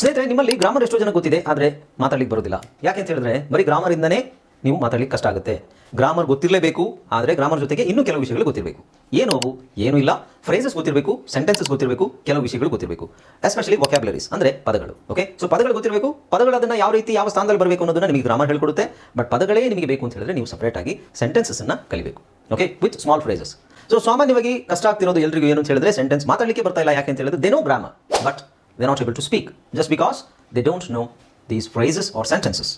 ಸ್ನೇಹಿತರೆ, ನಿಮ್ಮಲ್ಲಿ ಗ್ರಾಮರ್ ಎಷ್ಟೋ ಜನ ಗೊತ್ತಿದೆ, ಆದರೆ ಮಾತಾಡ್ಲಿಕ್ಕೆ ಬರೋದಿಲ್ಲ. ಯಾಕೆ ಅಂತ ಹೇಳಿದ್ರೆ, ಬರೀ ಗ್ರಾಮರಿಂದನೇ ನೀವು ಮಾತಾಡ್ಲಿಕ್ಕೆ ಕಷ್ಟ ಆಗುತ್ತೆ. ಗ್ರಾಮರ್ ಗೊತ್ತಿರಲೇಬೇಕು, ಆದರೆ ಗ್ರಾಮರ್ ಜೊತೆಗೆ ಇನ್ನೂ ಕೆಲವು ವಿಷಯಗಳು ಗೊತ್ತಿರಬೇಕು. ಏನು ಅವು? ಏನೂ ಇಲ್ಲ. ಫ್ರೇಸಸ್ ಗೊತ್ತಿರಬೇಕು ಸೆಂಟೆನ್ಸಸ್ ಗೊತ್ತಿರಬೇಕು, ಕೆಲವು ವಿಷಯಗಳು ಗೊತ್ತಿರಬೇಕು. ಎಸ್ಪೆಷಲಿ ವೊಕ್ಯಾಬ್ಲರೀಸ್ ಅಂದರೆ ಪದಗಳು ಓಕೆ ಸೊ ಪದಗಳು ಗೊತ್ತಿರಬೇಕು. ಪದಗಳು ಅದನ್ನು ಯಾವ ರೀತಿ, ಯಾವ ಸ್ಥಾನದಲ್ಲಿ ಬರಬೇಕು ಅನ್ನೋದನ್ನ ನಿಮಗೆ ಗ್ರಾಮರ್ ಹೇಳ್ಕೊಡುತ್ತೆ. ಬಟ್ ಪದಗಳೇ ನಿಮಗೆ ಬೇಕು ಅಂತ ಹೇಳಿದ್ರೆ ನೀವು ಸಪ್ರೇಟ್ ಆಗಿ ಸೆಂಟೆನ್ಸಸ್ ಅನ್ನ ಕಲಿಬೇಕು okay with small phrases so ಸಾಮಾನ್ಯವಾಗಿ ಕಷ್ಟ ಆಗ್ತಿರೋದು ಎಲ್ಲರಿಗೂ ಏನು ಅಂತ ಹೇಳಿದ್ರೆ ಸೆಂಟೆನ್ಸ್ ಮಾತಾಡಲಿಕ್ಕೆ ಬರ್ತಾ ಇಲ್ಲ ಯಾಕೆ ಅಂತ ಹೇಳಿದ್ರೆ they know grammar but they not able to speak just because they don't know these phrases are sentences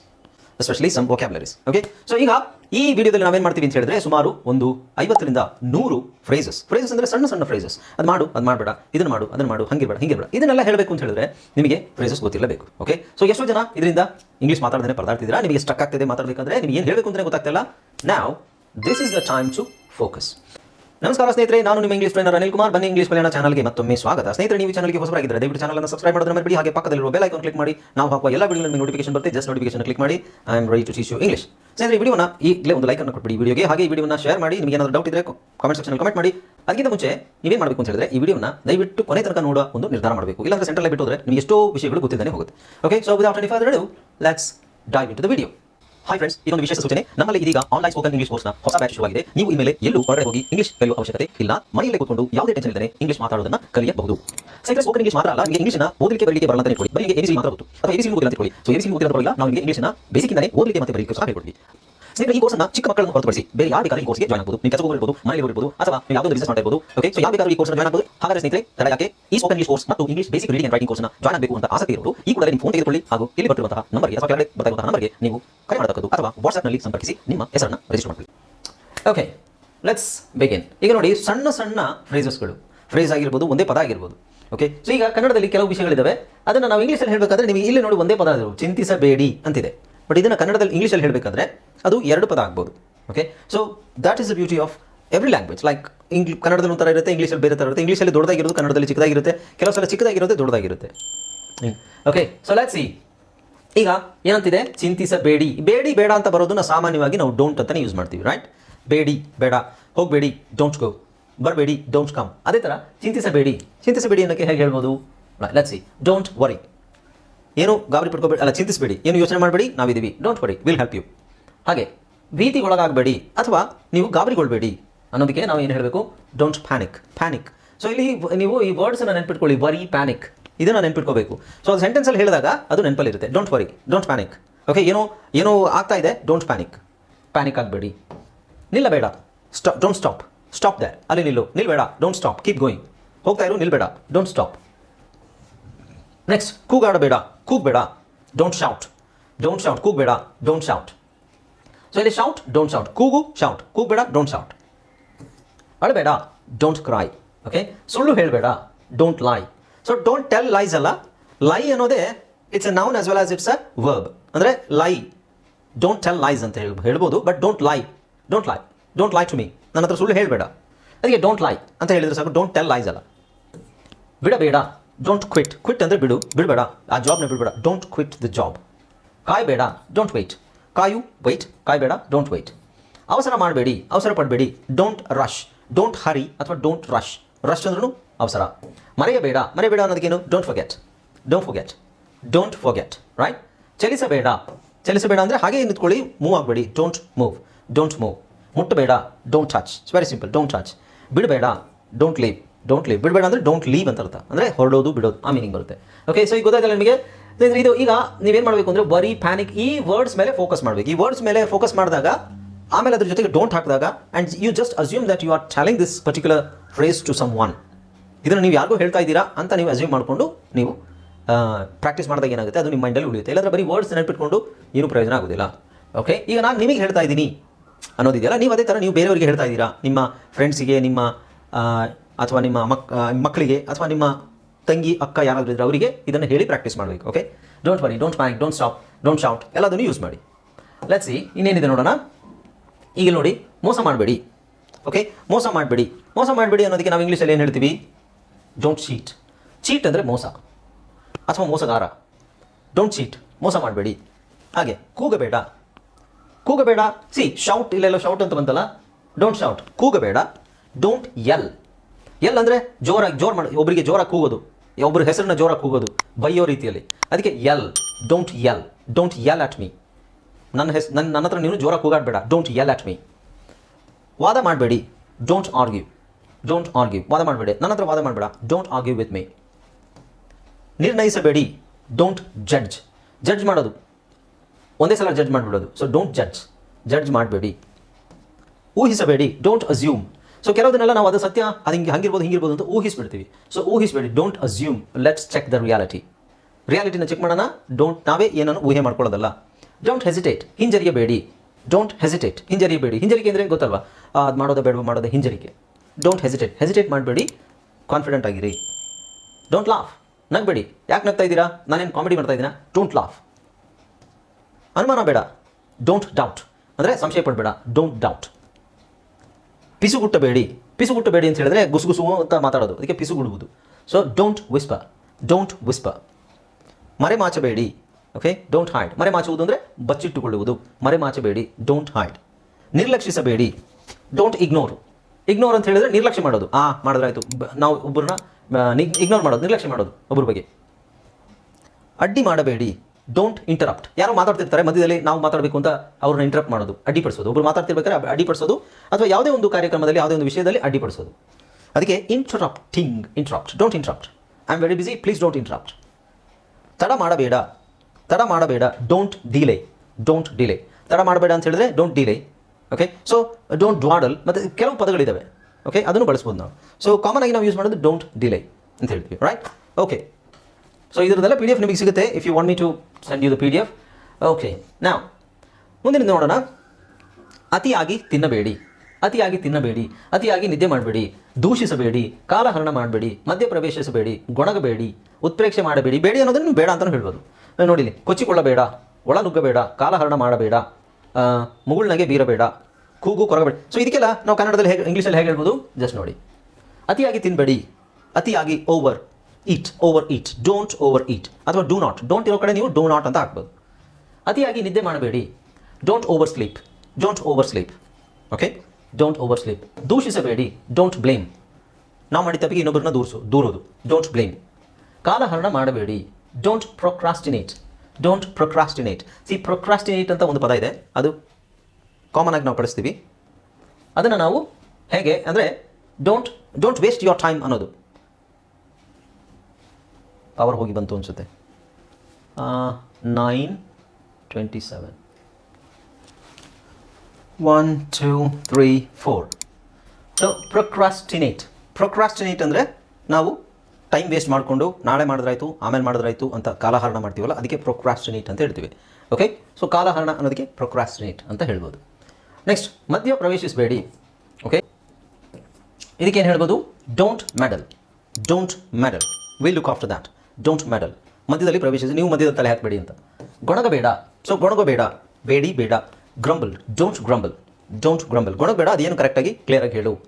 especially some vocabularies okay so ಈಗ ಈ ವಿಡಿಯೋದಲ್ಲಿ ನಾವೇನು ಮಾಡ್ತೀವಿ ಅಂತ ಹೇಳಿದ್ರೆ ಸುಮಾರು ಒಂದು ಐವತ್ತರಿಂದ ನೂರು ಫ್ರೇಸಸ್ ಫ್ರೇಸಸ್ ಅಂದರೆ ಸಣ್ಣ ಸಣ್ಣ ಫ್ರೇಸಸ್ ಅದು ಮಾಡು, ಅದು ಮಾಡಬೇಡ, ಇದನ್ನು ಮಾಡು, ಅದನ್ನು ಮಾಡು ಹಂಗಿರ್ಬೇಡ ಹಿಂಗಿರ್ಬೇಡ ಇದನ್ನೆಲ್ಲ ಹೇಳಬೇಕು ಅಂತ ಹೇಳಿದ್ರೆ ನಿಮಗೆ ಫ್ರೇಸಸ್ ಗೊತ್ತಿರಲೇಬೇಕು ಓಕೆ ಸೊ ಎಷ್ಟೋ ಜನ ಇದರಿಂದ ಇಂಗ್ಲೀಷ್ ಮಾತಾಡದೇ ಪರದಾಡ್ತಿದ್ದೀರಾ, ನಿಮಗೆ ಸ್ಟಕ್ ಆಗ್ತಿದೆ ಮಾತಾಡಬೇಕಾದ್ರೆ ನಿಮಗೆ ಏನು ಹೇಳಬೇಕು ಅಂತ ಗೊತ್ತಾಗ್ತಿಲ್ಲ. ನಾವು this is the time to focus ನಮಸ್ಕಾರ ಸ್ನೇಹಿತರೆ, ನಾನು ನಿಮ್ಮ ಇಂಗ್ಲಿಷ್ ಟ್ರೈನರ್ ಅನಿಲ್ ಕುಮಾರ್. ಬನ್ನಿ ಇಂಗ್ಲಿಷ್ ಕಲ್ಯಾಣ ಚಾನಲ್ಗೆ ಮತ್ತೊಮ್ಮೆ ಸ್ವಾಗತ. ಸ್ನೇಹಿತರೆ, ನೀವು ಚಾನಲ್ಗೆ ಹೊಸಬರಾಗಿದ್ದರೆ ದಯವಿಟ್ಟು ಚಾನಲ್ ಅನ್ನು ಸಬ್ಸ್ಕ್ರೈಬ್ ಮಾಡೋದನ್ನ ಮರಿಬೇಡಿ. ಹಾಗೆ ಪಕ್ಕದಲ್ಲಿರುವ ಬೆಲ್ ಐಕಾನ್ ಕ್ಲಿಕ್ ಮಾಡಿ. ನಾವು ಹಾಕುವ ಎಲ್ಲ ವಿಡಿಯೋ ನಿಮಗೆ ನೋಟಿಫಿಕೇಶನ್ ಬರುತ್ತೆ. ಜಸ್ಟ್ ನೋಟಿಫಿಕೇಶನ್ ಕ್ಲಿಕ್ ಮಾಡಿ. I am ready to teach you English ಸ್ನೇಹಿತರೆ ವಿಡಿಯೋನ ಈಗಲೇ ಒಂದು ಲೈಕ್ ಅನ್ನು ಕೊಟ್ಬಿಡಿ. ವಿಡಿಯೋಗೆ ಹಾಗೆ ಈ ವಿಡಿಯೋನ ಶೇರ್ ಮಾಡಿ. ನಿಮಗೆ ಏನಾದರೂ ಡೌಟ್ ಇದ್ರೆ ಕಾಮೆಂಟ್ ಸೆಕ್ಷನ್ ಕಮೆಂಟ್ ಮಾಡಿ. ಅದಕ್ಕಿಂತ ಮುಂಚೆ ನೀವೇನು ಮಾಡಬೇಕು ಅಂತ ಹೇಳಿದ್ರೆ ಈ ವಿಡಿಯೋನ ದಯವಿಟ್ಟು ಕೊನೆ ತನಕ ನೋಡುವ ಒಂದು ನಿರ್ಧಾರ ಮಾಡಬೇಕು. ಇಲ್ಲಾಂದ್ರೆ ಸೆಂಟ್ರಲ್ ಬಿಟ್ಟು ಹೋದ್ರೆ ನಿಮಗೆ ಎಷ್ಟೋ ವಿಷಯಗಳು ಗೊತ್ತಿದ್ದಾನೆ ಹೋಗುತ್ತೆ. Okay so without any further let's dive in the video hi friends ಇದೊಂದು ವಿಶೇಷ ಸೂಚನೆ. ನಮ್ಮಲ್ಲಿ ಇದೀಗ ಆನ್ಲೈನ್ ಸ್ಪೋಕನ್ ಇಂಗ್ಲಿಷ್ ಕೋರ್ಸ್ನ ಹೊಸ ಬ್ಯಾಚ್ ಶುರುವಾಗಿದೆ. ನೀವು ಇನ್ಮೇಲೆ ಎಲ್ಲೂ ಹೊರಗಡೆ ಹೋಗಿ ಇಂಗ್ಲಿಷ್ ಕಲಿಯುವ ಅವಶ್ಯಕತೆ ಇಲ್ಲ. ಮನೆಯಲ್ಲೇ ಕೂತ್ಕೊಂಡು ಯಾವುದೇ ಟೆನ್ಷನ್ ಇಲ್ಲದೆ ಇಂಗ್ಲಿಷ್ ಮಾತಾಡೋದನ್ನ ಕಲಿಯಬಹುದು. ಸೈಕಲ್ ಸ್ಪೋಕನ್ ಇಂಗ್ಲಿಷ್ ಮಾತ್ರ ಅಲ್ಲ, ನಿಮಗೆ ಇಂಗ್ಲಿಷ್ನ ಓದಲಿಕ್ಕೆ ಬರಲಿಕ್ಕೆ ಬರಲ್ಲ ಅಂತ ಹೇಳಿ ಬರೀ ಎಬಿಸಿ ಮಾತ್ರ ಗೊತ್ತು. ಅಥವಾ ಎಬಿಸಿ ಓದಿಲ್ಲ ಅಂತ ಹೇಳಿ ಸೊ ಎಬಿಸಿ ಓದಿಲ್ಲ ಪರವಾಗಿಲ್ಲ ನಾವು ನಿಮಗೆ ಇಂಗ್ಲಿಷ್ನ ಬೇಸಿಕ್ಕಿಂದಲೇ ಓದಲಿಕ್ಕೆ ಮತ್ತೆ ಬರಲಿಕ್ಕೆ ಸಹ ಸ್ನೇಹಿತರೆ ಈ ಕೋರ್ಸ್ನ ಚಿಕ್ಕ ಮಕ್ಕಳನ್ನು ಹೊರತುಪಡಿಸಿ ಬೇರೆ ಯಾರು ಬೇಕಾದ್ರೆ ಈ ಕೋರ್ಸ್ಗೆ ಜಾಯ್ನ್ ಆಗಬಹುದು ನೀವು ಕೆಲಸ ಹೋಗಿರ್ಬೋದು ಮನೆಯಲ್ಲಿ ಹೋಗಿರ್ಬೋದು ಅಥವಾ ಯಾವುದೋ ಬಿಸಿನೆಸ್ ಮಾಡ್ತಾ ಇರ್ಬೋದು. ಓಕೆ ಸೊ ಯಾವ ಬೇಕಾದ್ರೂ ಈ ಕೋರ್ಸ್ ಜಾಯ್ನ್ ಆಗಬಹುದು ಹಾಗಾದ್ರೆ ಸ್ನೇಹಿತರೆ ತಡ ಯಾಕೆ ಈ ಸ್ಪೋಕನ್ ಇಂಗ್ಲಿಷ್ ಕೋರ್ಸ್ ಮತ್ತು English basic reading and writing ಕೋರ್ಸ್ನ ಜಾಯ್ನ್ ಆಗಬೇಕು ಅಂತ ಆಸಕ್ತಿ ಇರೋದು ಈ ಕೂಡಲೇ ನಿಮ್ಮ ಫೋನ್ ತೆಗೆದುಕೊಳ್ಳಿ ಹಾಗೂ ಇಲ್ಲಿ ಬರ್ತಿರುವಂತಹ ನಂಬರ್ಗೆ ಅಥವಾ ಕೆಳಗಡೆ ಬರ್ತಾ ನಂಬರ್ಗೆ ನೀವು ಕರೆ ಮಾಡತಕ್ಕದ್ದು ಅಥವಾ ವಾಟ್ಸ್ಆಪ್ನಲ್ಲಿ ಸಂಪರ್ಕಿಸಿ ನಿಮ್ಮ ಹೆಸರನ್ನು ರಿಜಿಸ್ಟರ್ ಮಾಡಿಕೊಳ್ಳಿ. ಓಕೆ ಲೆಟ್ಸ್ ಬಿಗಿನ್ ಈಗ ನೋಡಿ ಸಣ್ಣ ಸಣ್ಣ ಫ್ರೇಸಸ್ಗಳು ಫ್ರೇಸ್ ಆಗಿರ್ಬೋದು ಒಂದೇ ಪದ ಆಗಿರ್ಬೋದು. ಓಕೆ ಸೊ ಈಗ ಕನ್ನಡದಲ್ಲಿ ಕೆಲವು ವಿಷಯಗಳಿದ್ದಾವೆ ಅದನ್ನು ನಾವು ಇಂಗ್ಲೀಷಲ್ಲಿ ಹೇಳಬೇಕಾದ್ರೆ ನಿಮಗೆ ಇಲ್ಲಿ ನೋಡಿ ಒಂದೇ ಪದ ಚಿಂತಿಸಬೇಡಿ ಅಂತಿದೆ. ಬಟ್ ಇದನ್ನು ಕನ್ನಡದಲ್ಲಿ ಇಂಗ್ಲೀಷಲ್ಲಿ ಹೇಳಬೇಕಾದ್ರೆ ಅದು ಎರಡು ಪದ ಆಗ್ಬೋದು. Okay so that is the beauty of every language like ಇಂಗ್ಲಿ ಕನ್ನಡದಲ್ಲಿ ಒಂಥರ ಇರುತ್ತೆ ಇಂಗ್ಲೀಷಲ್ಲಿ ಬೇರೆ ಥರ ಇರುತ್ತೆ. ಇಂಗ್ಲೀಷಲ್ಲಿ ದೊಡ್ಡದಾಗಿರೋದು ಕನ್ನಡದಲ್ಲಿ ಚಿಕ್ಕದಾಗಿರುತ್ತೆ. ಕೆಲವು ಸಲ ಚಿಕ್ಕದಾಗಿರುತ್ತೆ ದೊಡ್ಡದಾಗಿರುತ್ತೆ. ಓಕೆ ಸೊ ಲೆಟ್ ಸಿ ಈಗ ಏನಂತಿದೆ? ಚಿಂತಿಸಬೇಡಿ. ಬೇಡಿ, ಬೇಡ ಅಂತ ಬರೋದನ್ನ ಸಾಮಾನ್ಯವಾಗಿ ನಾವು ಡೋಂಟ್ ಅಂತಲೇ ಯೂಸ್ ಮಾಡ್ತೀವಿ ರೈಟ್ ಬೇಡಿ, ಬೇಡ. ಹೋಗಬೇಡಿ ಡೋಂಟ್ ಗೋ ಬರಬೇಡಿ ಡೋಂಟ್ ಕಮ್ ಅದೇ ಥರ ಚಿಂತಿಸಬೇಡಿ. ಚಿಂತಿಸಬೇಡಿ ಅನ್ನೋಕ್ಕೆ ಹೇಗೆ ಹೇಳ್ಬೋದು? ಲೆಟ್ ಸಿ ಡೋಂಟ್ ವರಿ ಏನು ಗಾಬರಿ ಪಡ್ಕೋಬೇಡಿ, ಅಲ್ಲ ಚಿಂತಿಸಬೇಡಿ, ಏನು ಯೋಚನೆ ಮಾಡಬೇಡಿ, ನಾವಿದ್ದೀವಿ. Don't worry will help you ಹಾಗೆ, ಭೀತಿಗೊಳಗಾಗಬೇಡಿ ಅಥವಾ ನೀವು ಗಾಬರಿಗೊಳ್ಬೇಡಿ ಅನ್ನೋದಕ್ಕೆ ನಾವು ಏನು ಹೇಳಬೇಕು? ಡೋಂಟ್ ಪ್ಯಾನಿಕ್ ಪ್ಯಾನಿಕ್ ಸೊ ಇಲ್ಲಿ ನೀವು ಈ ವರ್ಡ್ಸನ್ನು ನೆನ್ಪಿಟ್ಕೊಳ್ಳಿ ವರಿ ಪ್ಯಾನಿಕ್ ಇದನ್ನು ನೆನ್ಪಿಟ್ಕೋಬೇಕು. ಸೊ ಅದು ಸೆಂಟೆನ್ಸಲ್ಲಿ ಹೇಳಿದಾಗ ಅದು ನೆನಪಲ್ಲಿರುತ್ತೆ don't worry don't panic okay ಏನೋ ಏನೋ ಆಗ್ತಾ ಇದೆ ಡೋಂಟ್ ಪ್ಯಾನಿಕ್ ಪ್ಯಾನಿಕ್ ಆಗಬೇಡಿ. ನಿಲ್ಲಬೇಡ. Stop don't stop stop that ಅಲ್ಲಿ ನಿಲ್ಲು. ನಿಲ್ಬೇಡ. ಡೋಂಟ್ ಸ್ಟಾಪ್ ಕೀಪ್ ಗೋಯಿಂಗ್ ಹೋಗ್ತಾ ಇರು, ನಿಲ್ಬೇಡ. ಡೋಂಟ್ ಸ್ಟಾಪ್ ನೆಕ್ಸ್ಟ್ ಕೂಗಾಡಬೇಡ, ಕೂಗಬೇಡ. ಡೋಂಟ್ ಶೌಟ್ ಡೋಂಟ್ ಶೌಟ್ ಕೂಗಬೇಡ ಡೋಂಟ್ ಶೌಟ್ ಸೊ ಇಲ್ಲಿ ಶೌಟ್ ಡೋಂಟ್ ಶೌಟ್ ಕೂಗು ಶೌಟ್ ಕೂಗಬೇಡ ಡೋಂಟ್ ಶೌಟ್ ಅಳಬೇಡ ಡೋಂಟ್ ಕ್ರೈ ಓಕೆ ಸುಳ್ಳು ಹೇಳಬೇಡ ಡೋಂಟ್ ಲೈ ಸೊ ಡೋಂಟ್ ಟೆಲ್ ಲೈಸ್ ಅಲ್ಲ? ಲೈ ಅನ್ನೋದೇ it's a noun as well as it's a verb ಅಂದರೆ ಲೈ ಡೋಂಟ್ ಟೆಲ್ ಲೈಸ್ ಅಂತ ಹೇಳಿ ಹೇಳ್ಬೋದು but don't lie don't lie don't lie to me ನನ್ನ ಹತ್ರ ಸುಳ್ಳು ಹೇಳಬೇಡ. ಅದಕ್ಕೆ ಡೋಂಟ್ ಲೈ ಅಂತ ಹೇಳಿದರೆ ಸಾಕು ಡೋಂಟ್ ಟೆಲ್ ಲೈಸ್ ಅಲ್ಲ. ಬಿಡಬೇಡ. ಡೋಂಟ್ ಕ್ವಿಟ್ ಕ್ವಿಟ್ ಅಂದರೆ ಬಿಡು. ಬಿಡಬೇಡ. ಆ ಜಾಬ್ನ ಬಿಡಬೇಡ. ಡೋಂಟ್ ಕ್ವಿಟ್ ದ ಜಾಬ್ ಕಾಯಬೇಡ. ಡೋಂಟ್ ವೆಯ್ಟ್ ಕಾಯು ವೆಯ್ಟ್ ಕಾಯಬೇಡ. ಡೋಂಟ್ ವೆಯ್ಟ್ ಅವಸರ ಮಾಡಬೇಡಿ. ಅವಸರ ಪಡಬೇಡಿ. ಡೋಂಟ್ ರಶ್ ಡೋಂಟ್ ಹರಿ ಅಥವಾ ಡೋಂಟ್ ರಶ್ ರಶ್ ಅಂದ್ರೂ ಅವಸರ. ಮರೆಯಬೇಡ. ಮರೆಯಬೇಡ ಅನ್ನೋದಕ್ಕೇನು? Don't forget don't forget don't forget right ಚಲಿಸಬೇಡ. ಚಲಿಸಬೇಡ ಅಂದರೆ ಹಾಗೆ ನಿಂತ್ಕೊಳ್ಳಿ. ಮೂವ್ ಆಗಬೇಡಿ. Don't move don't move ಮುಟ್ಟಬೇಡ. Don't touch it's very simple don't touch ಬಿಡಬೇಡ. ಡೋಂಟ್ ಲೀವ್ ಡೋಂಟ್ ಲೀವ್ ಬಿಡಬೇಡ ಅಂದರೆ ಡೋಂಟ್ ಲೀವ್ ಅಂತ ಅರ್ಥ. ಅಂದರೆ ಹೊರಡೋದು, ಬಿಡೋದು, ಆ ಮೀನಿಂಗ್ ಬರುತ್ತೆ. ಓಕೆ ಸೊ ಈಗ ಗೊತ್ತಾಯ್ತಲ್ಲ ನಿಮಗೆ? ಇದು, ಈಗ ನೀವೇನು ಮಾಡಬೇಕು ಅಂದರೆ ಬರೀ ಪ್ಯಾನಿಕ್ ಈ ವರ್ಡ್ಸ್ ಮೇಲೆ ಫೋಕಸ್ ಮಾಡಬೇಕು. ಈ ವರ್ಡ್ಸ್ ಮೇಲೆ ಫೋಕಸ್ ಮಾಡಿದಾಗ ಆಮೇಲೆ ಅದ್ರ ಜೊತೆಗೆ ಡೋಂಟ್ ಹಾಕಿದಾಗ and you just assume that you are calling this particular phrase to someone ಇದನ್ನು ನೀವು ಯಾರಿಗೂ ಹೇಳ್ತಾ ಇದ್ದೀರಾ ಅಂತ ನೀವು ಅಸ್ಯೂಮ್ ಮಾಡಿಕೊಂಡು ನೀವು ಪ್ರಾಕ್ಟೀಸ್ ಮಾಡಿದಾಗ ಏನಾಗುತ್ತೆ? ಅದು ನಿಮ್ಮ ಮೈಂಡಲ್ಲಿ ಉಳಿಯುತ್ತೆ. ಇಲ್ಲಾಂದ್ರೆ ಬರೀ ವರ್ಡ್ಸ್ ನೆನಪಿಟ್ಕೊಂಡು ಏನು ಪ್ರಯೋಜನ ಆಗೋದಿಲ್ಲ. ಓಕೆ ಈಗ ನಾನು ನಿಮಗೆ ಹೇಳ್ತಾ ಇದ್ದೀನಿ ಅನ್ನೋದಿದೆಯಲ್ಲ? ನೀವು ಅದೇ ಥರ ನೀವು ಬೇರೆಯವರಿಗೆ ಹೇಳ್ತಾ ಇದ್ದೀರಾ? ನಿಮ್ಮ ಫ್ರೆಂಡ್ಸಿಗೆ ನಿಮ್ಮ ಅಥವಾ ನಿಮ್ಮ ಮಕ್ ಮಕ್ಕಳಿಗೆ ಅಥವಾ ನಿಮ್ಮ ತಂಗಿ, ಅಕ್ಕ ಯಾರಾದರೂ ಇದ್ದರೆ ಅವರಿಗೆ ಇದನ್ನು ಹೇಳಿ ಪ್ರಾಕ್ಟೀಸ್ ಮಾಡಬೇಕು okay don't worry don't panic don't stop don't shout ಎಲ್ಲದನ್ನು ಯೂಸ್ ಮಾಡಿ. ಲೆಟ್ಸಿ ಇನ್ನೇನಿದೆ ನೋಡೋಣ? ಈಗ ನೋಡಿ, ಮೋಸ ಮಾಡಬೇಡಿ ಓಕೆ ಮೋಸ ಮಾಡಬೇಡಿ. ಮೋಸ ಮಾಡಬೇಡಿ ಅನ್ನೋದಕ್ಕೆ ನಾವು ಇಂಗ್ಲೀಷಲ್ಲಿ ಏನು ಹೇಳ್ತೀವಿ? ಡೋಂಟ್ ಚೀಟ್ ಚೀಟ್ ಅಂದರೆ ಮೋಸ, ಅಥವಾ ಮೋಸಗಾರ. ಡೋಂಟ್ ಚೀಟ್ ಮೋಸ ಮಾಡಬೇಡಿ. ಹಾಗೆ, ಕೂಗಬೇಡ. ಕೂಗಬೇಡ ಸಿ ಶೌಟ್ ಇಲ್ಲೆಲ್ಲ ಶೌಟ್ ಅಂತ ಬಂತಲ್ಲ? ಡೋಂಟ್ ಶೌಟ್ ಕೂಗಬೇಡ. ಡೋಂಟ್ ಎಲ್ ಎಲ್ ಅಂದರೆ ಜೋರಾಗಿ ಜೋರು ಮಾಡಿ ಒಬ್ಬರಿಗೆ ಜೋರಾಗಿ ಕೂಗೋದು. ಒಬ್ಬರ ಹೆಸರನ್ನ ಜೋರಾಗಿ ಕೂಗೋದು, ಬೈಯೋ ರೀತಿಯಲ್ಲಿ. ಅದಕ್ಕೆ yell don't yell don't yell at me ನನ್ನ ಹೆಸ್ ನನ್ನ ನನ್ನ ಹತ್ರ ನೀನು ಜೋರಾಗಿ ಕೂಗಾಡಬೇಡ ಡೋಂಟ್ ಎಲ್ ಅಟ್ ಮೀ ವಾದ ಮಾಡಬೇಡಿ ಡೋಂಟ್ ಆರ್ಗ್ಯೂ ಡೋಂಟ್ ಆರ್ಗ್ಯೂ ವಾದ ಮಾಡಬೇಡಿ, ನನ್ನ ಹತ್ರ ವಾದ ಮಾಡಬೇಡ ಡೋಂಟ್ ಆರ್ಗ್ಯೂ ವಿತ್ ಮೀ ನಿರ್ಣಯಿಸಬೇಡಿ ಡೋಂಟ್ ಜಡ್ಜ್ ಜಡ್ಜ್ ಮಾಡೋದು. ಒಂದೇ ಸಲ ಜಡ್ಜ್ ಮಾಡಿಬಿಡೋದು. ಸೊ ಡೋಂಟ್ ಜಡ್ಜ್ ಜಡ್ಜ್ ಮಾಡಬೇಡಿ. ಊಹಿಸಬೇಡಿ ಡೋಂಟ್ ಅಸ್ಯೂಮ್ ಸೊ ಕೆಲವುದನ್ನೆಲ್ಲ ನಾವು ಅದು ಸತ್ಯ, ಅದು ಹಿಂಗೆ ಹಂಗಿರ್ಬೋದು, ಹಿಂಗಿರ್ಬೋದು ಅಂತ ಊಹಿಸ್ಬಿಡ್ತೀವಿ. So ಊಹಿಸ್ಬೇಡಿ don't assume let's check the reality ರಿಯಾಲಿಟಿನ check ಮಾಡೋಣ. ಡೋಂಟ್ ನಾವೇ ಏನನ್ನು ಊಹೆ ಮಾಡ್ಕೊಳ್ಳೋದಲ್ಲ. ಡೋಂಟ್ ಹೆಸಿಟೇಟ್ ಹಿಂಜರಿಯಬೇಡಿ. ಡೋಂಟ್ ಹೆಸಿಟೇಟ್ ಹಿಂಜರಿಯಬೇಡಿ. ಹಿಂಜರಿಕೆ ಅಂದರೆ ಗೊತ್ತಲ್ವಾ? ಅದು ಮಾಡೋದ ಬೇಡವ? ಮಾಡೋದ ಹಿಂಜರಿಕೆ. ಡೋಂಟ್ ಹೆಸಿಟೇಟ್ ಹೆಸಿಟೇಟ್ ಮಾಡಬೇಡಿ. ಕಾನ್ಫಿಡೆಂಟ್ ಆಗಿರಿ. ಡೋಂಟ್ ಲಾಫ್ ನಗಬೇಡಿ. ಯಾಕೆ ನಗ್ತಾ ಇದ್ದೀರಾ? ನಾನೇನು ಕಾಮಿಡಿ ಮಾಡ್ತಾ ಇದ್ದೀನ? ಡೋಂಟ್ ಲಾಫ್ ಅನುಮಾನ ಬೇಡ. ಡೋಂಟ್ ಡೌಟ್ ಅಂದರೆ ಸಂಶಯ ಪಡಬೇಡ. ಡೋಂಟ್ ಡೌಟ್ ಪಿಸುಗುಟ್ಟಬೇಡಿ ಪಿಸುಗುಟ್ಟಬೇಡಿ ಅಂತ ಹೇಳಿದ್ರೆ ಗುಸುಗುಸು ಅಂತ ಮಾತಾಡೋದು. ಅದಕ್ಕೆ ಪಿಸುಗುಡುವುದು. So don't whisper don't whisper ಮರೆ ಮಾಚಬೇಡಿ ಓಕೆ ಡೋಂಟ್ ಹೈಡ್ ಮರೆ ಮಾಚುವುದು ಅಂದರೆ ಬಚ್ಚಿಟ್ಟುಕೊಳ್ಳುವುದು. ಮರೆಮಾಚಬೇಡಿ ಡೋಂಟ್ ಹೈಡ್ ನಿರ್ಲಕ್ಷಿಸಬೇಡಿ ಡೋಂಟ್ ಇಗ್ನೋರ್ ಇಗ್ನೋರ್ ಅಂತ ಹೇಳಿದ್ರೆ ನಿರ್ಲಕ್ಷ್ಯ ಮಾಡೋದು. ಆ, ಮಾಡಿದ್ರಾಯ್ತು. ನಾವು ಒಬ್ಬರನ್ನ ಇಗ್ನೋರ್ ಮಾಡೋದು, ನಿರ್ಲಕ್ಷ್ಯ ಮಾಡೋದು ಒಬ್ಬರ ಬಗ್ಗೆ. ಅಡ್ಡಿ ಮಾಡಬೇಡಿ. ಡೋಂಟ್ ಇಂಟರಪ್ಟ್ ಯಾರೋ ಮಾತಾಡ್ತಿರ್ತಾರೆ, ಮಧ್ಯದಲ್ಲಿ ನಾವು ಮಾತಾಡಬೇಕು ಅಂತ ಅವ್ರನ್ನ ಇಂಟರಪ್ಟ್ ಮಾಡೋದು, ಅಡ್ಡಿಪಡಿಸೋದು. ಒಬ್ರು ಮಾತಾಡ್ತಿರ್ಬೇಕಾದ್ರೆ ಅಡ್- ಅಡ್ಡಿಪಡಿಸೋದು ಅಥವಾ ಯಾವುದೇ ಒಂದು ಕಾರ್ಯಕ್ರಮದಲ್ಲಿ, ಯಾವುದೇ ಒಂದು ವಿಷಯದಲ್ಲಿ ಅಡ್ಡಿಪಡಿಸೋದು. ಅದಕ್ಕೆ interrupting interrupt don't interrupt I am very busy please don't interrupt ತಡ ಮಾಡಬೇಡ. ತಡ ಮಾಡಬೇಡ. ಡೋಂಟ್ ಡಿಲೇ ಡೋಂಟ್ ಡಿಲೇ ತಡ ಮಾಡಬೇಡ ಅಂತ ಹೇಳಿದ್ರೆ don't delay okay so don't dawdle ಮತ್ತು ಕೆಲವು ಪದಗಳಿದ್ದಾವೆ ಓಕೆ ಅದನ್ನು ಬಳಸ್ಬೋದು ನಾವು. ಸೊ ಕಾಮನ್ ಆಗಿ ನಾವು ಯೂಸ್ ಮಾಡೋದು ಡೋಂಟ್ ಡಿಲೇ ಅಂತ ಹೇಳ್ತೀವಿ. ರೈಟ್ ಓಕೆ ಸೊ ಇದರದೆಲ್ಲ ಪಿ ಡಿ ಎಫ್ ನಿಮಗೆ ಸಿಗುತ್ತೆ if you want me to send you the P D F okay ನಾವು ಮುಂದಿನ ನೋಡೋಣ. ಅತಿಯಾಗಿ ತಿನ್ನಬೇಡಿ ಅತಿಯಾಗಿ ತಿನ್ನಬೇಡಿ, ಅತಿಯಾಗಿ ನಿದ್ದೆ ಮಾಡಬೇಡಿ, ದೂಷಿಸಬೇಡಿ, ಕಾಲಹರಣ ಮಾಡಬೇಡಿ ಮಧ್ಯ ಪ್ರವೇಶಿಸಬೇಡಿ ಗೊಣಗಬೇಡಿ, ಉತ್ಪ್ರೇಕ್ಷೆ ಮಾಡಬೇಡಿ, ಬೇಡಿ ಅನ್ನೋದನ್ನು ಬೇಡ ಅಂತಲೂ ಹೇಳ್ಬೋದು. ನೋಡಿ ಕೊಚ್ಚಿಕೊಳ್ಳಬೇಡ ಒಳ ನುಗ್ಗಬೇಡ ಕಾಲಹರಣ ಮಾಡಬೇಡ ಮುಗುಳ್ನಗೆ ಬೀರಬೇಡ, ಕೂಗು ಕೊರಗಬೇಡ. ಸೊ ಇದಕ್ಕೆಲ್ಲ ನಾವು ಕನ್ನಡದಲ್ಲಿ ಹೇಗೆ ಇಂಗ್ಲೀಷಲ್ಲಿ ಹೇಗೆ ಹೇಳ್ಬೋದು? ಜಸ್ಟ್ ನೋಡಿ. ಅತಿಯಾಗಿ ತಿನ್ನಬೇಡಿ ಅತಿಯಾಗಿ overeat overeat don't overeat ಅಥವಾ ಡೂ ನಾಟ್ ಡೋಂಟ್ ಇರೋ ಕಡೆ ನೀವು ಡೋ ನಾಟ್ ಅಂತ ಹಾಕ್ಬೋದು. ಅತಿಯಾಗಿ ನಿದ್ದೆ ಮಾಡಬೇಡಿ. Don't oversleep don't oversleep okay don't oversleep ದೂಷಿಸಬೇಡಿ. Don't blame ನಾವು ಮಾಡಿದ ತಪ್ಪಿಗೆ ಇನ್ನೊಬ್ಬರನ್ನ ದೂರಿಸು, ದೂರೋದು. ಡೋಂಟ್ ಬ್ಲೇಮ್ ಕಾಲಹರಣ ಮಾಡಬೇಡಿ. Don't procrastinate don't procrastinate see procrastinate ಅಂತ ಒಂದು ಪದ ಇದೆ. ಅದು ಕಾಮನ್ ಆಗಿ ನಾವು ಬಳಸ್ತೀವಿ ಅದನ್ನು ನಾವು ಹೇಗೆ ಅಂದರೆ don't don't waste your time ಅನ್ನೋದು. ಪವರ್ ಹೋಗಿ ಬಂತು ಅನಿಸುತ್ತೆ. Nine twenty seven one two three four so procrastinate procrastinate ಅಂದರೆ ನಾವು ಟೈಮ್ ವೇಸ್ಟ್ ಮಾಡಿಕೊಂಡು ನಾಳೆ ಮಾಡಿದ್ರಾಯ್ತು, ಆಮೇಲೆ ಮಾಡಿದ್ರಾಯ್ತು ಅಂತ ಕಾಲಹರಣ ಮಾಡ್ತೀವಲ್ಲ, ಅದಕ್ಕೆ ಪ್ರೊಕ್ರಾಸ್ಟಿನೇಟ್ ಅಂತ ಹೇಳ್ತೀವಿ. ಓಕೆ ಸೊ ಕಾಲಹರಣ ಅನ್ನೋದಕ್ಕೆ ಪ್ರೊಕ್ರಾಸ್ಟಿನೇಟ್ ಅಂತ ಹೇಳ್ಬೋದು. ನೆಕ್ಸ್ಟ್ ಮಧ್ಯ ಪ್ರವೇಶಿಸಬೇಡಿ. ಓಕೆ ಇದಕ್ಕೇನು ಹೇಳ್ಬೋದು? Don't meddle don't meddle we look after that don't meddle ಮಧ್ಯದಲ್ಲಿ ಪ್ರವೇಶಿಸಿ, ನೀವು ಮಧ್ಯದ ತಲೆ ಹಾಕಬೇಡಿ ಅಂತ. ಗೊಣಗಬೇಡ. ಸೊ ಗೊಣಗಬೇಡ. ಬೇಡಿ, ಬೇಡ. Grumble don't grumble don't grumble ಗೊಣಗಬೇಡ, ಅದೇನು ಕರೆಕ್ಟಾಗಿ ಕ್ಲಿಯರಾಗಿ ಹೇಳು.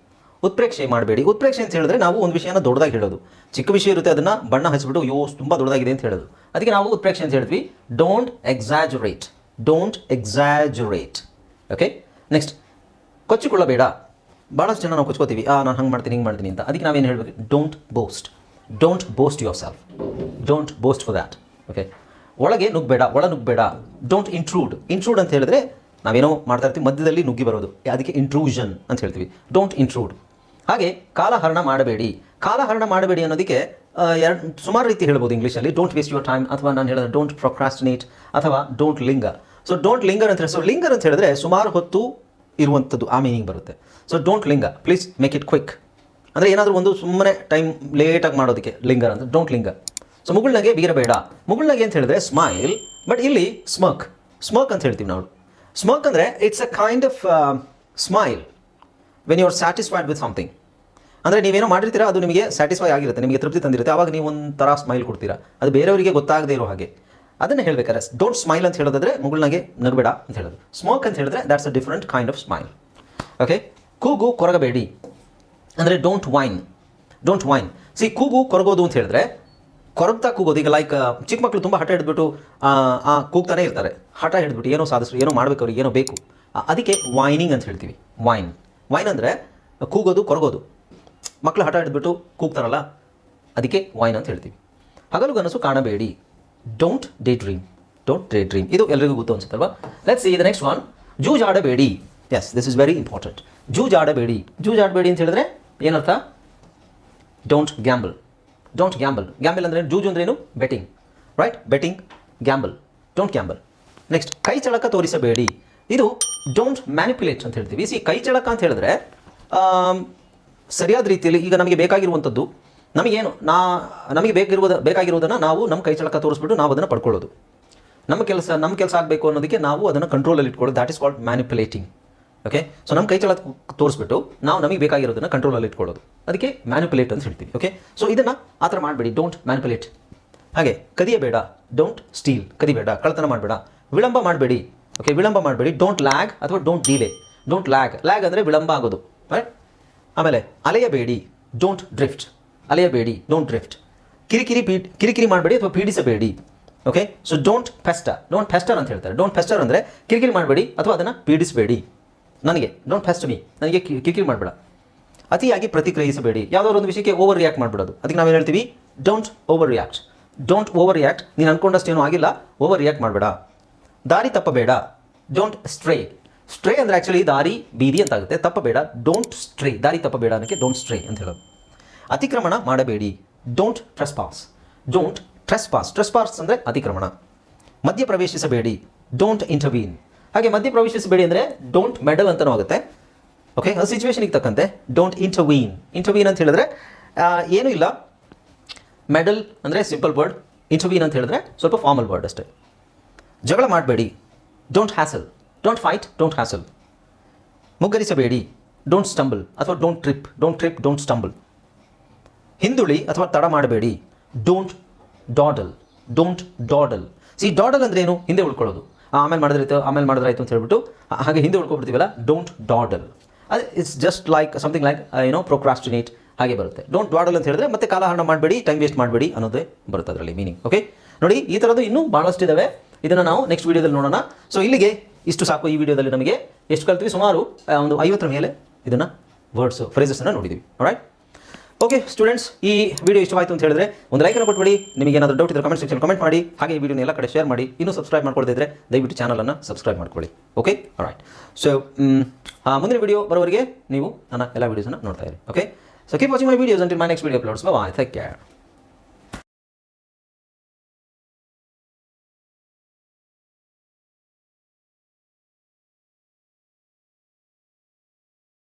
ಉತ್ಪ್ರೇಕ್ಷೆ ಮಾಡಬೇಡಿ. ಉತ್ಪ್ರೇಕ್ಷೆ ಅಂತ ಹೇಳಿದ್ರೆ ನಾವು ಒಂದು ವಿಷಯನ ದೊಡ್ಡದಾಗಿ ಹೇಳೋದು. ಚಿಕ್ಕ ವಿಷಯ ಇರುತ್ತೆ, ಅದನ್ನು ಬಣ್ಣ ಹಚ್ಚಿಬಿಟ್ಟು ಅಯ್ಯೋ, ತುಂಬ ದೊಡ್ಡದಾಗಿದೆ ಅಂತ ಹೇಳೋದು. ಅದಕ್ಕೆ ನಾವು ಉತ್ಪ್ರೇಕ್ಷೆ ಅಂತ ಹೇಳ್ತೀವಿ. Don't exaggerate don't exaggerate okay next ಕೊಚ್ಚಿಕೊಳ್ಳಬೇಡ. ಭಾಳಷ್ಟು ಜನ ನಾವು ಕೊಚ್ಕೋತೀವಿ. ಆ, ನಾನು ಹಂಗೆ ಮಾಡ್ತೀನಿ, ಹಿಂಗೆ ಮಾಡ್ತೀನಿ ಅಂತ. ಅದಕ್ಕೆ ನಾವೇನು ಹೇಳಬೇಕು? Don't boast don't boast yourself don't boast for that okay ಒಳಗೆ ನುಗ್ಗಬೇಡ ಒಳ ನುಗ್ಬೇಡ. ಡೋಂಟ್ ಇಂಟ್ರೂಡ್ ಇಂಟ್ರೂಡ್ ಅಂತ ಹೇಳಿದ್ರೆ ನಾವೇನೋ ಮಾಡ್ತಾ ಇರ್ತೀವಿ, ಮಧ್ಯದಲ್ಲಿ ನುಗ್ಗಿ ಬರೋದು. ಅದಕ್ಕೆ ಇಂಟ್ರೂಷನ್ ಅಂತ ಹೇಳ್ತೀವಿ. ಡೋಂಟ್ ಇಂಟ್ರೂಡ್ ಹಾಗೆ ಕಾಲಹರಣ ಮಾಡಬೇಡಿ. ಕಾಲಹರಣ ಮಾಡಬೇಡಿ ಅನ್ನೋದಕ್ಕೆ ಎರಡು, ಸುಮಾರು ರೀತಿ ಹೇಳ್ಬೋದು ಇಂಗ್ಲೀಷಲ್ಲಿ. ಡೋಂಟ್ ವೇಸ್ಟ್ ಯುವರ್ ಟೈಮ್ ಅಥವಾ ನಾನು ಹೇಳಿದ್ರೆ ಡೋಂಟ್ ಪ್ರೊಕ್ರಾಸ್ಟಿನೇಟ್ ಅಥವಾ don't linger so don't linger ಅಂತ ಹೇಳಿ ಸೊ ಲಿಂಗರ್ ಅಂತ ಹೇಳಿದ್ರೆ ಸುಮಾರು ಹೊತ್ತು ಇರುವಂಥದ್ದು ಆ ಮೀನಿಂಗ್ ಬರುತ್ತೆ. So don't linger please make it quick ಅಂದರೆ ಏನಾದರೂ ಒಂದು ಸುಮ್ಮನೆ ಟೈಮ್ ಲೇಟಾಗಿ ಮಾಡೋದಕ್ಕೆ ಲಿಂಗರ್ ಅಂತ ಡೋಂಟ್ ಲಿಂಗರ್ ಸೊ ಮುಗುಳ್ನಗೆ ಬೀರಬೇಡ ಮುಗುಳ್ನಗೆ ಅಂತ ಹೇಳಿದ್ರೆ ಸ್ಮೈಲ್ ಬಟ್ ಇಲ್ಲಿ ಸ್ಮಕ್ ಸ್ಮಕ್ ಅಂತ ಹೇಳ್ತೀವಿ ನಾವು. ಸ್ಮಕ್ ಅಂದರೆ it's a kind of smile when you are satisfied with something ಅಂದರೆ ನೀವೇನೋ ಮಾಡಿರ್ತೀರಾ, ಅದು ನಿಮಗೆ ಸ್ಯಾಟಿಸ್ಫೈ ಆಗಿರುತ್ತೆ, ನಿಮಗೆ ತೃಪ್ತಿ ತಂದಿರುತ್ತೆ ಆವಾಗ ನೀವು ಒಂಥರ ಸ್ಮೈಲ್ ಕೊಡ್ತೀರಾ. ಅದು ಬೇರೆಯವರಿಗೆ ಗೊತ್ತಾಗದೇ ಇರೋ ಹಾಗೆ. ಅದನ್ನು ಹೇಳಬೇಕಾದ್ರೆ ಡೋಂಟ್ ಸ್ಮೈಲ್ ಅಂತ ಹೇಳೋದಾದ್ರೆ ಮುಗುಳ್ನಾಗೆ ನಗಬೇಡ ಅಂತ ಹೇಳೋದು. ಸ್ಮೋಕ್ ಅಂತ ಹೇಳಿದ್ರೆ that's a different kind of smile okay ಕೂಗು ಕೊರಗಬೇಡಿ. ಅಂದರೆ don't whine don't whine see ಕೂಗು ಕೊರಗೋದು ಅಂತ ಹೇಳಿದ್ರೆ, ಕೊರಗ್ತಾ ಕೂಗೋದು, ಈಗ ಲೈಕ್ ಚಿಕ್ಕ ಮಕ್ಕಳು ತುಂಬ ಹಠ ಹಿಡಿದ್ಬಿಟ್ಟು ಕೂಗ್ತಾನೆ ಇರ್ತಾರೆ. ಹಠ ಹಿಡಿದ್ಬಿಟ್ಟು ಏನೋ ಸಾಧಿಸ್ರು ಏನೋ ಮಾಡಬೇಕು ಅವ್ರಿಗೆ, ಏನೋ ಬೇಕು. ಅದಕ್ಕೆ ವೈನಿಂಗ್ ಅಂತ ಹೇಳ್ತೀವಿ. ವೈನ್ ವೈನ್ ಅಂದರೆ ಕೂಗೋದು, ಕೊರಗೋದು. ಮಕ್ಕಳು ಹಠ ಹಿಡಿದ್ಬಿಟ್ಟು ಕೂಗ್ತಾರಲ್ಲ, ಅದಕ್ಕೆ ವೈನ್ ಅಂತ ಹೇಳ್ತೀವಿ. ಹಗಲುಗನಸು ಕಾಣಬೇಡಿ. Don't daydream don't daydream ಇದು ಎಲ್ಲರಿಗೂ ಗೊತ್ತು ಅನ್ಸುತ್ತಲ್ವಾ? Let's see the next one ಜೂಜಾಡಬೇಡಿ. Yes this is very important ಜೂಜಾಡಬೇಡಿ. ಜೂಜಾಡಬೇಡಿ ಅಂತ ಹೇಳಿದ್ರೆ ಏನರ್ಥ? Don't gamble don't gamble gamble ಅಂದ್ರೆ ಜೂಜು ಅಂದ್ರೇನು betting right betting gamble don't gamble next ಕೈ ಚಳಕ ತೋರಿಸಬೇಡಿ. ಇದು ಡೋಂಟ್ ಮ್ಯಾನಿಪ್ಯುಲೇಟ್ ಅಂತ ಹೇಳ್ತೀವಿ. ಸಿ ಕೈ ಚಳಕ ಅಂತ ಹೇಳಿದ್ರೆ ಸರಿಯಾದ ರೀತಿಯಲ್ಲಿ ಈಗ ನಮಗೆ ಬೇಕಾಗಿರುವಂಥದ್ದು, ನಮಗೇನು, ನಾ, ನಮಗೆ ಬೇಕಿರುವುದ, ಬೇಕಾಗಿರುವುದನ್ನು ನಾವು ನಮ್ಮ ಕೈ ಚಳಕ ತೋರಿಸ್ಬಿಟ್ಟು ನಾವು ಅದನ್ನು ಪಡ್ಕೊಳ್ಳೋದು. ನಮ್ಮ ಕೆಲಸ ನಮ್ಮ ಕೆಲಸ ಆಗಬೇಕು ಅನ್ನೋದಕ್ಕೆ ನಾವು ಅದನ್ನು ಕಂಟ್ರೋಲಲ್ಲಿ ಇಟ್ಕೊಳ್ಳೋದು. That is called manipulating okay so ನಮ್ಮ ಕೈ ಚಳ ತೋರಿಸ್ಬಿಟ್ಟು ನಾವು ನಮಗೆ ಬೇಕಾಗಿರೋದನ್ನ ಕಂಟ್ರೋಲಲ್ಲಿ ಇಟ್ಕೊಳ್ಳೋದು ಅದಕ್ಕೆ ಮ್ಯಾನುಪುಲೇಟ್ ಅಂತ ಹೇಳ್ತೀವಿ ಓಕೆ ಸೊ ಇದನ್ನು ಆ ಥರ ಮಾಡಬೇಡಿ ಡೋಂಟ್ ಮ್ಯಾನುಪುಲೇಟ್ ಹಾಗೆ, ಕದಿಯಬೇಡ ಡೋಂಟ್ ಸ್ಟೀಲ್ ಕದಿಬೇಡ ಕಳ್ತನ ಮಾಡಬೇಡ. ವಿಳಂಬ ಮಾಡಬೇಡಿ ಓಕೆ ವಿಳಂಬ ಮಾಡಬೇಡಿ ಡೋಂಟ್ ಲ್ಯಾಗ್ ಅಥವಾ don't delay don't lag lag ಅಂದರೆ ವಿಳಂಬ ಆಗೋದು ರೈಟ್ ಆಮೇಲೆ, ಅಲೆಯಬೇಡಿ ಡೋಂಟ್ ಡ್ರಿಫ್ಟ್ ಅಲೆಯಬೇಡಿ ಡೋಂಟ್ ಡ್ರಿಫ್ಟ್ ಕಿರಿಕಿರಿ ಪೀ ಕಿರಿಕಿರಿ ಮಾಡಬೇಡಿ ಅಥವಾ ಪೀಡಿಸಬೇಡಿ okay so don't pester don't pester ಅಂತ ಹೇಳ್ತಾರೆ. ಡೋಂಟ್ ಫೆಸ್ಟರ್ ಅಂದರೆ ಕಿರಿಕಿರಿ ಮಾಡಬೇಡಿ ಅಥವಾ ಅದನ್ನು ಪೀಡಿಸಬೇಡಿ. ನನಗೆ ಡೋಂಟ್ ಫಸ್ಟ್ ಮೀ ನನಗೆ ಕಿರಿಕಿರಿ ಮಾಡಬೇಡ. ಅತಿಯಾಗಿ ಪ್ರತಿಕ್ರಿಯಿಸಬೇಡಿ. ಯಾವುದಾದ್ರು ಒಂದು ವಿಷಯಕ್ಕೆ ಓವರ್ ರಿಯಾಕ್ಟ್ ಮಾಡಿಬಿಡೋದು. ಅದಕ್ಕೆ ನಾವೇನು ಹೇಳ್ತೀವಿ? Don't overreact don't overreact ನೀನು ಅನ್ಕೊಂಡಷ್ಟೇನೂ ಆಗಿಲ್ಲ. ಓವರ್ ರಿಯಾಕ್ಟ್ ಮಾಡಬೇಡ. ದಾರಿ ತಪ್ಪಬೇಡ. ಡೋಂಟ್ ಸ್ಟ್ರೇ ಸ್ಟ್ರೇ ಅಂದರೆ ಆ್ಯಕ್ಚುಲಿ ದಾರಿ, ಬೀದಿ ಅಂತಾಗುತ್ತೆ. ತಪ್ಪಬೇಡ. ಡೋಂಟ್ ಸ್ಟ್ರೇ ದಾರಿ ತಪ್ಪಬೇಡ ಅನ್ನಕ್ಕೆ ಡೋಂಟ್ ಸ್ಟ್ರೇ ಅಂತ ಹೇಳೋದು. ಅತಿಕ್ರಮಣ ಮಾಡಬೇಡಿ. Don't trespass don't trespass trespass ಅಂದರೆ ಅತಿಕ್ರಮಣ. ಮಧ್ಯ ಪ್ರವೇಶಿಸಬೇಡಿ ಡೋಂಟ್ ಇಂಟರ್ವೀನ್ ಹಾಗೆ ಮಧ್ಯ ಪ್ರವೇಶಿಸಬೇಡಿ ಅಂದರೆ ಡೋಂಟ್ ಮೆಡಲ್ ಅಂತಲೂ ಆಗುತ್ತೆ. ಓಕೆ ಆ ಸಿಚುವೇಶನಿಗೆ ತಕ್ಕಂತೆ ಡೋಂಟ್ ಇಂಟರ್ವೀನ್ ಇಂಟರ್ವೀನ್ ಅಂತ ಹೇಳಿದ್ರೆ ಏನೂ ಇಲ್ಲ. ಮೆಡಲ್ ಅಂದರೆ ಸಿಂಪಲ್ ವರ್ಡ್ ಇಂಟರ್ವೀನ್ ಅಂತ ಹೇಳಿದ್ರೆ ಸ್ವಲ್ಪ ಫಾರ್ಮಲ್ ವರ್ಡ್ ಅಷ್ಟೇ. ಜಗಳ ಮಾಡಬೇಡಿ. Don't hassle don't fight don't hassle ಮುಗ್ಗರಿಸಬೇಡಿ. Don't stumble ಅಥವಾ don't trip don't trip don't stumble ಹಿಂದುಳಿ ಅಥವಾ ತಡ ಮಾಡಬೇಡಿ. Don't dawdle don't dawdle see dawdle ಅಂದ್ರೆ ಏನು? ಹಿಂದೆ ಉಳ್ಕೊಳ್ಳೋದು. ಆಮೇಲೆ ಮಾಡಿದ್ರಾಯ್ತು ಆಮೇಲೆ ಮಾಡಿದ್ರಾಯ್ತು ಅಂತ ಹೇಳ್ಬಿಟ್ಟು ಹಾಗೆ ಹಿಂದೆ ಉಳ್ಕೊಬಿಡ್ತೀವಲ್ಲ ಡೋಂಟ್ ಡಾಡಲ್ ಅದು it's just like something like ಏನೋ ಪ್ರೊಕ್ರಾಸ್ಟಿನೇಟ್ ಹಾಗೆ ಬರುತ್ತೆ. ಡೋಂಟ್ ಡಾಡಲ್ ಅಂತ ಹೇಳಿದ್ರೆ ಮತ್ತೆ ಕಾಲಹರಣ ಮಾಡಬೇಡಿ ಟೈಮ್ ವೇಸ್ಟ್ ಮಾಡಬೇಡಿ ಅನ್ನೋದೇ ಬರುತ್ತೆ ಅದರಲ್ಲಿ ಮೀನಿಂಗ್ ಓಕೆ ನೋಡಿ, ಈ ಥರದ್ದು ಇನ್ನೂ ಭಾಳಷ್ಟು ಇದಾವೆ. ಇದನ್ನು ನಾವು ನೆಕ್ಸ್ಟ್ ವೀಡಿಯೋದಲ್ಲಿ ನೋಡೋಣ. ಸೊ ಇಲ್ಲಿಗೆ ಇಷ್ಟು ಸಾಕು ಈ ವಿಡಿಯೋದಲ್ಲಿ ನಮಗೆ. ಎಷ್ಟು ಕಲ್ತೀವಿ? ಸುಮಾರು ಒಂದು ಐವತ್ತರ ಮೇಲೆ ಇದನ್ನು ವರ್ಡ್ಸ್ ಫ್ರೇಸಸ್ಸನ್ನು ನೋಡಿದ್ದೀವಿ ರೈಟ್ ಓಕೆ ಸ್ಟೂಡೆಂಟ್ಸ್ ಈ ವಿಡಿಯೋ ಇಷ್ಟವಾಯಿತು ಅಂತ ಹೇಳಿದ್ರೆ ಒಂದು ಲೈಕನ್ನು ಕೊಟ್ಬಿಡಿ. ನಿಮಗೆ ಏನಾದರೂ ಡೌಟ್ ಇದ್ದರೆ ಕಮೆಂಟ್ ಸೆಕ್ಷನ್ ಕಮೆಂಟ್ ಮಾಡಿ. ಹಾಗೆ ಈ ವಿಡಿಯೋನ ಎಲ್ಲ ಕಡೆ ಶೇರ್ ಮಾಡಿ. ಇನ್ನೂ ಸಬ್ಸ್ಕ್ರೈಬ್ ಮಾಡ್ಕೊಳ್ತಾ ಇದ್ರೆ ದಯವಿಟ್ಟು ಚಾನಲನ್ನು ಸಬ್ಸ್ಕ್ರೈಬ್ ಮಾಡ್ಕೊಳ್ಳಿ. ಓಕೆ ರೈಟ್ ಸೊ ಮುಂದಿನ ವಿಡಿಯೋ ಬರೋವರೆಗೆ ನೀವು ನನ್ನ ಎಲ್ಲ ವೀಡಿಯೋಸನ್ನು ನೋಡ್ತಾ ಇರಿ. Okay so keep watching my videos until my next video uploads bye thank care